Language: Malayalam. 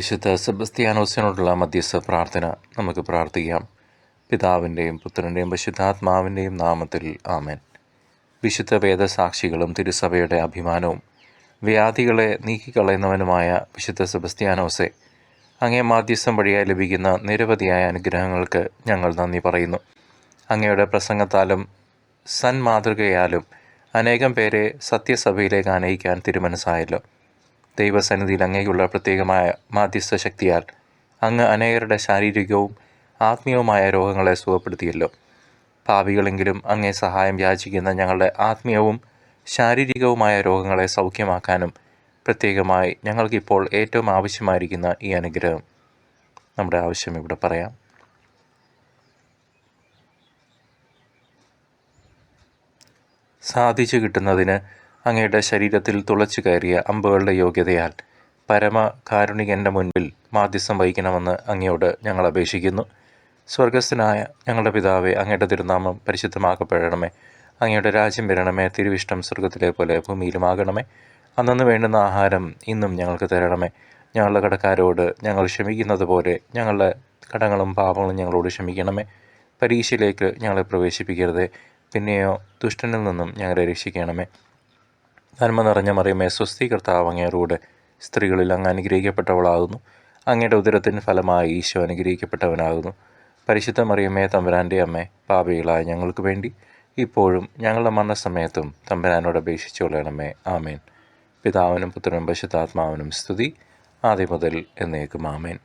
വിശുദ്ധ സെബസ്ത്യാനോസിനോടുള്ള മധ്യസ്ഥ പ്രാർത്ഥന നമുക്ക് പ്രാർത്ഥിക്കാം. പിതാവിന്റെയും പുത്രന്റെയും പരിശുദ്ധാത്മാവിന്റെയും നാമത്തിൽ ആമേൻ. വിശുദ്ധ വേദസാക്ഷികളും തിരുസഭയുടെ അഭിമാനവും വ്യാധികളെ നീക്കിക്കളയുന്നവനുമായ വിശുദ്ധ സെബസ്ത്യാനോസെ അങ്ങേ മാധ്യസ്ഥം വഴിയായി ലഭിക്കുന്ന നിരവധിയായ അനുഗ്രഹങ്ങൾക്ക് ഞങ്ങൾ നന്ദി പറയുന്നു. അങ്ങയുടെ പ്രസംഗത്താലും സന്മാതൃകയാലും അനേകം പേരെ സത്യസഭയിലേക്ക് അനയിക്കാൻ തിരുമനസ്സായല്ലോ. ദൈവസന്നിധിയിൽ അങ്ങേക്കുള്ള പ്രത്യേകമായ മാധ്യസ്ഥ ശക്തിയാൽ അങ്ങ് അനേകരുടെ ശാരീരികവും ആത്മീയവുമായ രോഗങ്ങളെ സുഖപ്പെടുത്തിയല്ലോ. ഭാവികളെങ്കിലും അങ്ങേ സഹായം യാചിക്കുന്ന ഞങ്ങളുടെ ആത്മീയവും ശാരീരികവുമായ രോഗങ്ങളെ സൗഖ്യമാക്കാനും പ്രത്യേകമായി ഞങ്ങൾക്കിപ്പോൾ ഏറ്റവും ആവശ്യമായിരിക്കുന്ന ഈ അനുഗ്രഹം. നമ്മുടെ ആവശ്യം ഇവിടെ പറയാം. സാധിച്ചു കിട്ടുന്നതിന് അങ്ങയുടെ ശരീരത്തിൽ തുളച്ചു കയറിയ അമ്പുകളുടെ യോഗ്യതയാൽ പരമ കാരുണികന്റെ മുൻപിൽ മാധ്യസ്ഥം വഹിക്കണമെന്ന് അങ്ങയോട് ഞങ്ങൾ അപേക്ഷിക്കുന്നു. സ്വർഗസ്ഥനായ ഞങ്ങളുടെ പിതാവെ അങ്ങയുടെ തിരുനാമം പരിശുദ്ധമാക്കപ്പെടണമേ. അങ്ങയുടെ രാജ്യം വരണമേ. തിരുവിഷ്ടം സ്വർഗത്തിലെ പോലെ ഭൂമിയിലുമാകണമേ. അന്നു വേണ്ടുന്ന ആഹാരം ഇന്നും ഞങ്ങൾക്ക് തരണമേ. ഞങ്ങളുടെ കടക്കാരോട് ഞങ്ങൾ ക്ഷമിക്കുന്നത് പോലെ ഞങ്ങളുടെ കടങ്ങളും പാപങ്ങളും ഞങ്ങളോട് ക്ഷമിക്കണമേ. പരീക്ഷയിലേക്ക് ഞങ്ങളെ പ്രവേശിപ്പിക്കരുതേ. പിന്നെയോ ദുഷ്ടനിൽ നിന്നും ഞങ്ങളെ രക്ഷിക്കണമേ. നന്മ നിറഞ്ഞ മറിയമേ സ്വസ്തി കർത്താവ് അങ്ങേറൂടെ സ്ത്രീകളിൽ അങ്ങ് അനുഗ്രഹിക്കപ്പെട്ടവളാകുന്നു. അങ്ങയുടെ ഉദരത്തിന് ഫലമായി ഈശോ അനുഗ്രഹിക്കപ്പെട്ടവനാകുന്നു. പരിശുദ്ധ മറിയമ്മേ തമ്പുരാന്റെ അമ്മേ പാപികളായ ഞങ്ങൾക്ക് വേണ്ടി ഇപ്പോഴും ഞങ്ങളുടെ മരണസമയത്തും തമ്പുരാനോട് അപേക്ഷിച്ചു കൊള്ളണമേ. ആമേൻ. പിതാവിനും പുത്രനും പശുദ്ധാത്മാവിനും സ്തുതി. ആദ്യം മുതൽ എന്നേക്കും ആമേൻ.